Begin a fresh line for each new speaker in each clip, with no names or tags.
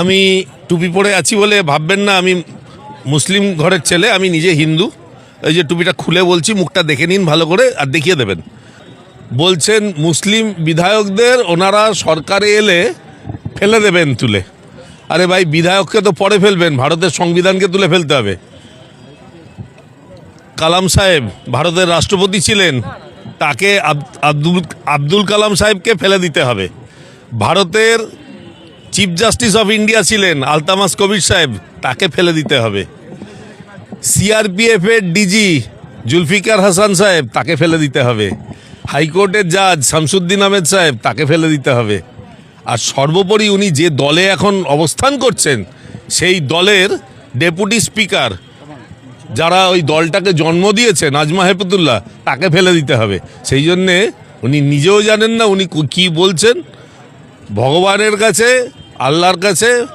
আমি টুপি পরে আছি বলে ভাববেন না, আমি মুসলিম ঘরের ছেলে, আমি নিজে হিন্দু। এই যে টুপিটা খুলে বলছি, মুখটা দেখে নিন ভালো করে আর দেখিয়ে দেবেন। বলছেন, মুসলিম বিধায়কদের ওনারা সরকারে এলে ফেলে দেবেন তুলে। আরে ভাই, বিধায়ককে তো পরে ফেলবেন, ভারতের সংবিধানকে তুলে ফেলতে হবে। কালাম সাহেব, ভারতের রাষ্ট্রপতি ছিলেন, তাকে আব্দুল আব্দুল কালাম সাহেবকে ফেলে দিতে হবে। ভারতের চিফ জাস্টিস অফ ইন্ডিয়া ছিলেন আলতামাস কবির সাহেব, তাকে ফেলে দিতে হবে। সিআরপিএফ এর ডিজি জুলফিকার হাসান সাহেব, তাকে ফেলে দিতে হবে। হাইকোর্টের জাজ শামসুদ্দিন আহমেদ সাহেব, তাকে ফেলে দিতে হবে। আর সর্বোপরি উনি যে দলে এখন অবস্থান করছেন, সেই দলের ডেপুটি স্পিকার, যারা ওই দলটাকে জন্ম দিয়েছে নাজমা হেপতুল্লাহ তাকে ফেলে দিতে হবে। সেই জন্যে উনি নিজেও জানেন না উনি কি বলছেন। ভগবানের কাছে আল্লাহর কাছে,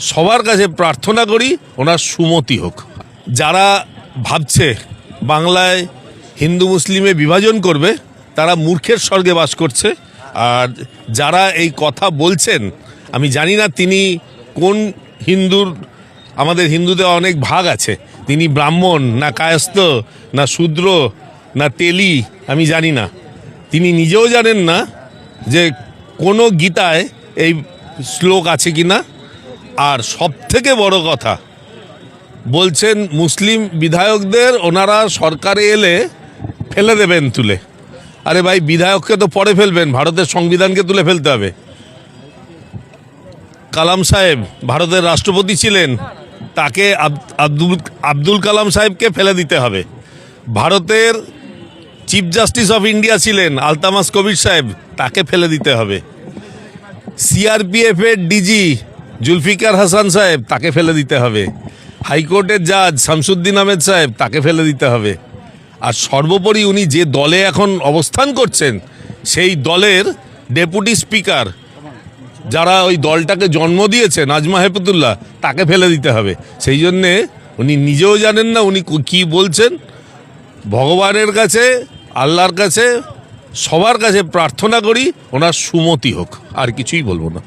সবার কাছে প্রার্থনা করি ওনার সুমতি হোক। যারা ভাবছে বাংলায় হিন্দু মুসলিমে বিভাজন করবে, তারা মূর্খের স্বর্গে বাস করছে। আর যারা এই কথা বলছেন, আমি জানি না তিনি কোন হিন্দুর, আমাদের হিন্দুদের অনেক ভাগ আছে। তিনি ব্রাহ্মণ, না কায়স্থ, না শূদ্র, না তেলি, আমি জানি না। তিনি নিজেও জানেন না যে কোনো গীতায় এই শ্লোক আছে কি না? আর সব থেকে বড় কথা, বলছেন মুসলিম বিধায়কদের ওনারা সরকারে এলে ফেলে দেবেন তুলে। আরে ভাই, বিধায়ককে তো পরে ফেলবেন, ভারতের সংবিধানকে তুলে ফেলতে হবে। কালাম সাহেব, ভারতের রাষ্ট্রপতি ছিলেন, তাকে আব্দুল আব্দুল কালাম সাহেবকে ফেলে দিতে হবে। ভারতের চিফ জাস্টিস অফ ইন্ডিয়া ছিলেন আলতামাস কবির সাহেব, তাকে ফেলে দিতে হবে। সিআরপিএফ এর ডিজি জুলফিকার হাসান সাহেব, তাকে ফেলে দিতে হবে। হাইকোর্টের জাজ শামসুদ্দিন আহমেদ সাহেব, তাকে ফেলে দিতে হবে। আর সর্বোপরি উনি যে দলে এখন অবস্থান করছেন, সেই দলের ডেপুটি স্পিকার, যারা ওই দলটাকে জন্ম দিয়েছে, নাজমা হেপতুল্লাহ তাকে ফেলে দিতে হবে। সেই জন্যে উনি নিজেও জানেন না উনি কি বলছেন। ভগবানের কাছে, আল্লাহর কাছে সবার কাছে প্রার্থনা করি ওনার সুমতি হোক আর কিছুই বলব না।